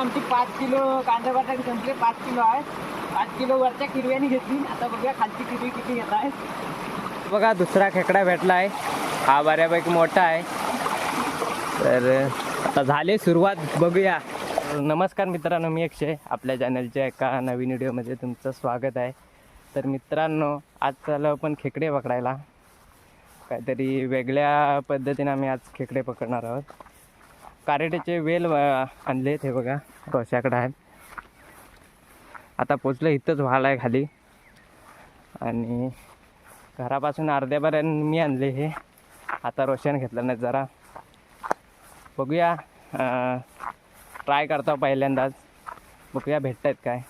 आमची पाच किलो कांदा बटाटे संपले पाच किलो आहे. पाच किलो वरच्या किरव्याने घेतली. आता बघूया खालची किरवी किती घेत आहे. बघा दुसरा खेकडा भेटला आहे. हा बऱ्यापैकी मोठा आहे. तर आता झाले सुरुवात बघूया. नमस्कार मित्रांनो मी अक्षय. आपल्या चॅनलच्या एका नवीन व्हिडिओमध्ये तुमचं स्वागत आहे. तर मित्रांनो आज चालू आपण खेकडे पकडायला. काहीतरी वेगळ्या पद्धतीने आम्ही आज खेकडे पकडणार आहोत. कारेटेचे वेल आणले हे बघा रोशाकडे आहेत. आता पोचलं इथंच व्हाल आहे खाली. आणि घरापासून अर्ध्यापर्यंत मी आणले हे. आता रोशन घेतलं नाही जरा. बघूया ट्राय करता पहिल्यांदाच. बघूया भेटत आहेत काय.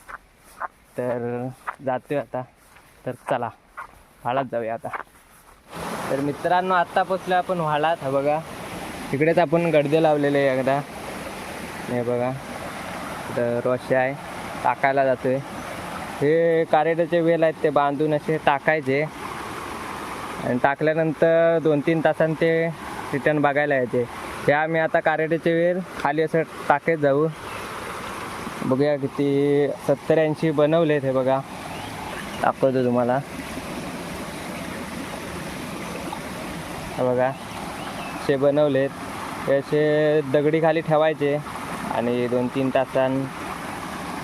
तर जातोय आता. तर चला व्हाळात जाऊया आता. तर मित्रांनो आत्ता पोचलं आपण व्हाळात हा बघा. तिकडेच आपण गडदे लावलेले आहे एकदा. हे बघा. तर रोशे आहे. टाकायला जातोय. हे कारेटाचे वेल आहेत ते बांधून असे टाकायचे. आणि टाकल्यानंतर दोन तीन तासांनी ते रिटर्न बघायला यायचे हे आम्ही आता कारेटाचे वेल खाली असं टाकत जाऊ. बघूया किती सत्तर ऐंशी बनवलेत हे बघा. दाखवतो तुम्हाला. बघा. असे बनवलेत. असे दगडी खाली ठेवायचे आणि दोन तीन तासां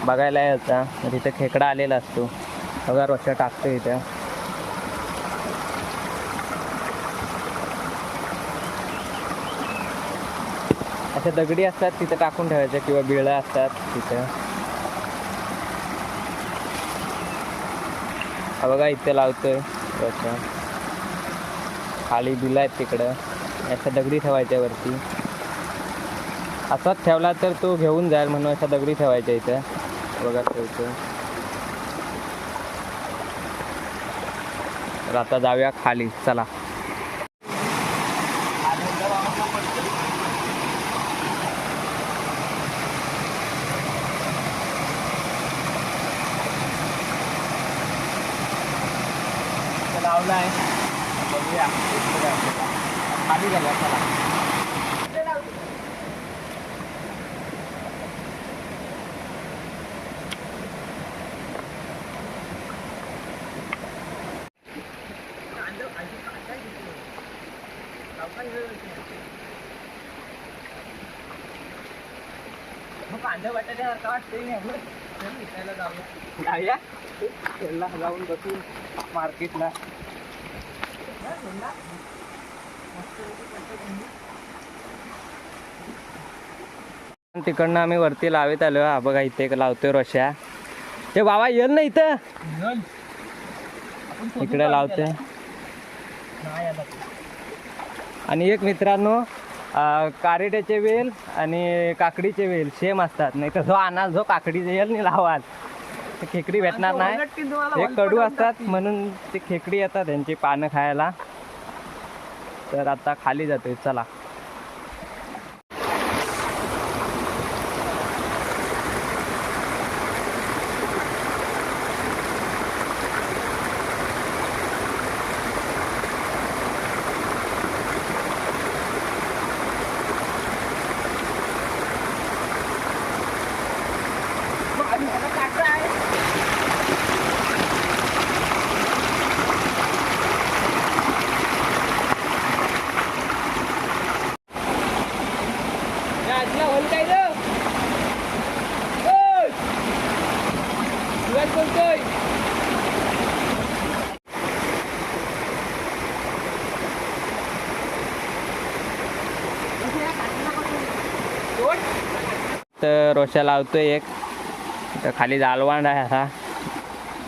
बघायला यायचा. तिथं खेकडा आलेला असतो. बघा रोजच्या टाकतो इथं. अशा दगडी असतात तिथं टाकून ठेवायच्या किंवा बिळं असतात तिथं. हा बघा इथे लावतोय. खाली बिलं आहेत तिकडं. अशा दगडी ठेवायच्या वरती. असाच ठेवला तर तो घेऊन जाईल म्हणून अशा दगडी ठेवायच्या इथं. बघा ठेवतो तर आता जाऊया खाली. चला लावला आहे बघूया खाली झालं त्याला जाऊन बसू मार्केटला तिकडनं आम्ही वरती लावत आलो. हा बघा इथे लावतोय रोशा. ते बाबा येल ना इथं. इकडे लावतोय. आणि एक मित्रांनो कारेट्याचे वेल आणि काकडीचे वेल सेम असतात. नाही तर जो आणाल जो काकडीचे वेल नाही लावाल. खेकडी भेटणार नाही. हे कडू असतात म्हणून ते खेकडी येतात त्यांची पानं खायला. तर आता खाली जातोय चला आजीला होल काय बोलतोय तर रोशा लावतोय एक. तर खाली जालवांड आहे असा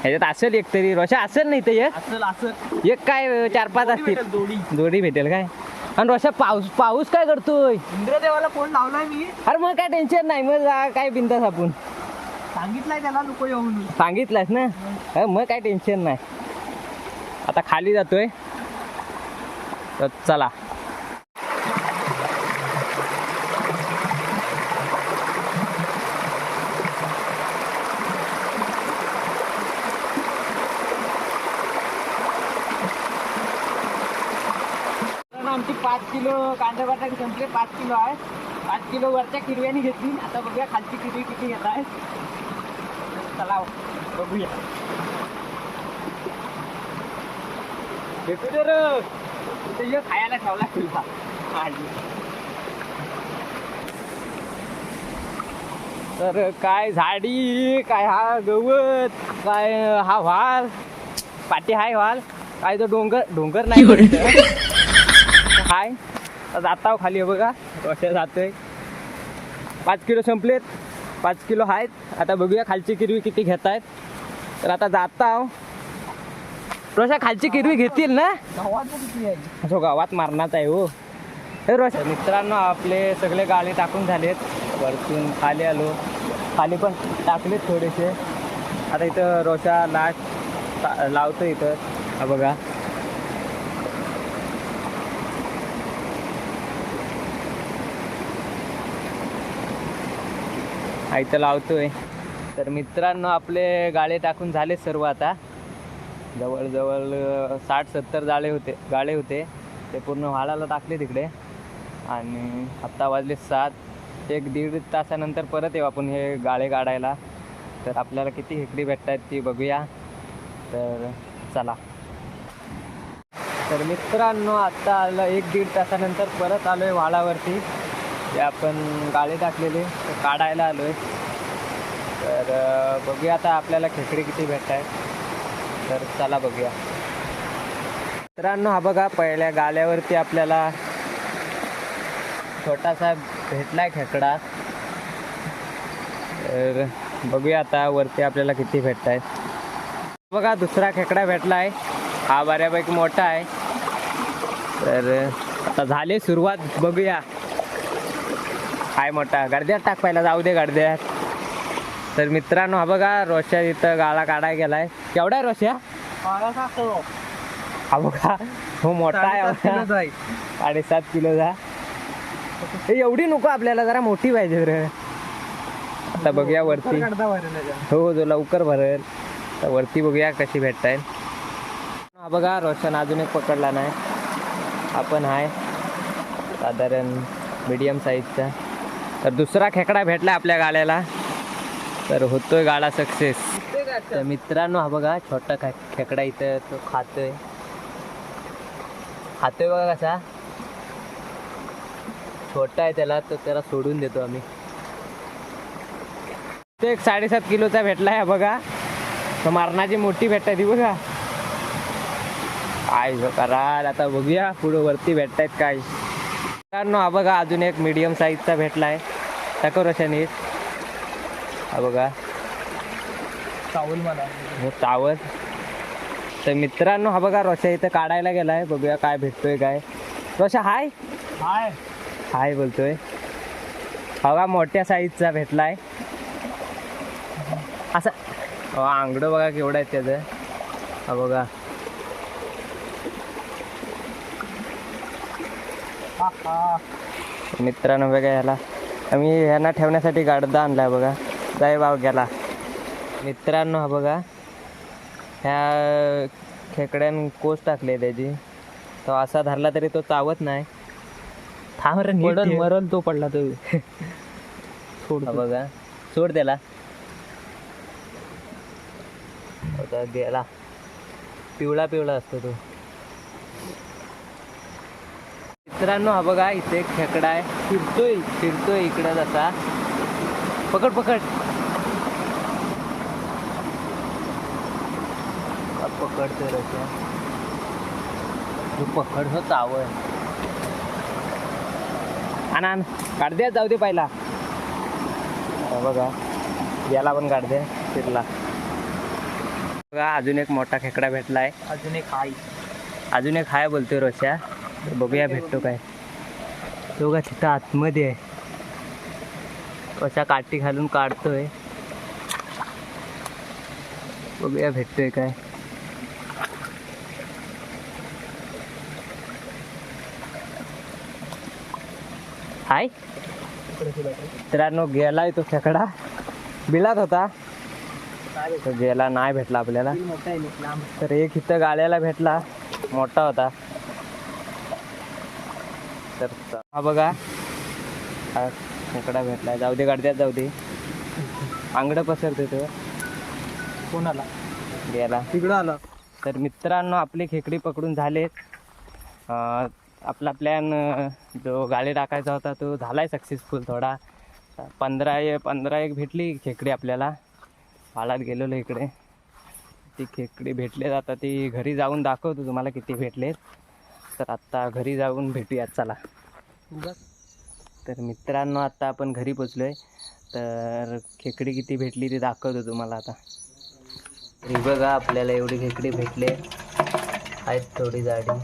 ह्याच्यात असेल एक तरी. रोशा असेल नाही ते एक? असल एक काय चार पाच असतील? जोडी जोडी भेटेल काय? आणि रोशा पाऊस पाऊस काय करतोय? इंद्रदेवाला फोन लावलाय मी. अरे मग काय टेन्शन नाही. मग जा काय बिंदास आपण. सांगितलंय त्याला नको येऊ म्हणून सांगितलंस ना? अरे मग काय टेन्शन नाही. आता खाली जातोय. तर चला. आमची पाच किलो कांदा बटाटे संपले पाच किलो आहे. पाच किलो वरच्या किरव्यानी घेतली. आता बघूया खालची किरवी किती घेत आहे. चला बघूया. भेटू दे रे खायला ठेवला तुला तर काय झाडी काय हा गवत काय हा व्हाल? पाटी हाय व्हाल? काय तो डोंगर डोंगर नाही हाय. जाता खाली आहे बघा. रोषा जातोय. पाच किलो संपलेत. पाच किलो आहेत. आता बघूया खालची किरवी किती घेत आहेत तर आता जाता रोशा खालची किरवी घेतील ना? गावात असो गावात मारणाच आहे हो. हे मित्रांनो आपले सगळे गाळे टाकून झालेत. वरतून खाली आलो. खाली पण टाकलेत थोडेसे. आता इथं रोशा लाट लावतो इथं. हा बघा. इथं लावतोय. तर मित्रांनो आपले गाळे टाकून झाले सर्व आता. जवळजवळ साठ सत्तर जाळे होते गाळे होते. ते पूर्ण व्हाळाला टाकले तिकडे. आणि आत्ता वाजले सात. एक दीड तासानंतर परत येऊ आपण हे गाळे काढायला. तर आपल्याला किती हेकडी भेटत आहेत ती बघूया. तर चला. तर मित्रांनो आत्ता आलं एक दीड तासानंतर परत आलो आहे व्हाळावरती. ते आपण गाळे टाकलेले ते काढायला आलो आहे तर बघूया आता आपल्याला खेकडी किती भेटत आहेत तर चला बघूया. मित्रांनो हा बघा पहिल्या गाल्यावरती आपल्याला छोटासा भेटलाय खेकडा. तर बघूया आता वरती आपल्याला किती भेटत आहेत बघा दुसरा खेकडा भेटलाय. हा बऱ्यापैकी मोठा आहे. तर आता झाली सुरुवात बघूया. हाय मोठा. गर्द्यात टाक पहिला जाऊ दे गर्द्यात. तर मित्रांनो हा बघा रोशा इथं गाळा काढाय गेलाय. केवढा आहे रोशा? हा बघा हो मोठा आहे साडेसात. किलोचा एवढी नको आपल्याला जरा मोठी पाहिजे रे आता बघूया वरती. हो जो लवकर भरेल. तर वरती बघूया कशी भेटताय हा बघा रोशन अजून एक पकडला नाही. आपण आहे साधारण मीडियम साईजचा तर दुसरा खेकडा भेटला आपल्या गाड्याला. तर होतोय गाडा सक्सेस तर मित्रांनो हा बघा छोटा खे खेकडा इथं तो खातोय. खातोय बघा कसा. छोटा आहे त्याला तर त्याला सोडून देतो आम्ही. तो एक साडेसात किलोचा भेटला आहे हा बघा. तो मारणाची मोठी भेटताय ती बघा. काय जो कराल आता बघूया पुढे वरती भेटतायत काय. मित्रांनो हा बघा अजून एक मीडियम साईजचा भेटला आहे टाको रोशनीत हा बघा. चावल मला हो चावत तर मित्रांनो हा बघा रोशा इथं काढायला गेलाय. बघूया काय भेटतोय काय. रोशा हाय. हाय. हाय बोलतोय. हा बघा मोठ्या साईजचा भेटलाय. असं. हो आंगडं बघा केवढं आहे त्याचं. हा बघा हा हा मित्रांनो बघा ह्याला आम्ही ह्यांना ठेवण्यासाठी गाडदा आणलाय बघा. जाय भाव गेला. मित्रांनो हा बघा. ह्या खेकड्यान कोस टाकले त्याची. तो असा धरला तरी तो चावत नाही. थांब रे नीट पडल ठेव. मरल तो पडला तो सोड हा बघा. सोड त्याला. गेला. पिवळा पिवळा असतो तो. मित्रांनो हा बघा इथे एक खेकडा आहे. फिरतोय फिरतोय इकडं जसा. पकड पकड. पकडतोय रस्या तू? पकड हो आणा आण. काढ द्या जाऊ दे पहिला. बघा याला पण काढ दे फिरला. बघा अजून एक मोठा खेकडा भेटला आहे अजून एक हाय. अजून एक हाय बोलतोय रोशा. तर बघूया भेटतो काय. तो का तिथं आतमध्ये आहे. कसा काठी घालून काढतोय. बघूया भेटतोय काय. हाय. मित्रांनो गेलाय तो खेकडा. बिलात होता. तो गेला नाही भेटला आपल्याला. तर एक इथं गाड्याला भेटला. मोठा होता. हा बघा. हा खेकडा भेटला. जाऊ दे गाडद्यात जाऊ दे. आंगडं पसरते तो. कोणाला? गेला. तिकडं आला. तर मित्रांनो आपली खेकडी पकडून झालेत. अं, आपला प्लॅन जो गाडी टाकायचा होता तो झाला आहे सक्सेसफुल थोडा. पंधरा पंधरा एक भेटली खेकडी आपल्याला. पालात गेलेलो इकडे. ती खेकडी भेटले आता ती घरी जाऊन दाखवतो तुम्हाला किती भेटलेत. तर आत्ता घरी जाऊन भेटूयात. चला. तर मित्रांनो आता आपण घरी पोचलो आहे तर खेकडी किती भेटली ती दाखवतो तुम्हाला आता. हे बघा आपल्याला एवढी खेकडी भेटले. आहेत थोडी जाडी.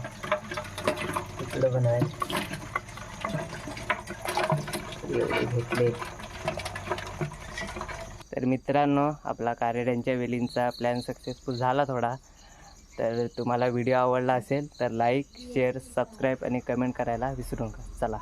तिकडं पण आहे. एवढी भेटले. तर मित्रांनो आपला कारेड्यांच्या वेलींचा प्लॅन सक्सेसफुल झाला थोडा. तर तुम्हाला व्हिडिओ आवडला असेल तर लाईक शेअर सबस्क्राईब आणि कमेंट करायला विसरू नका. चला.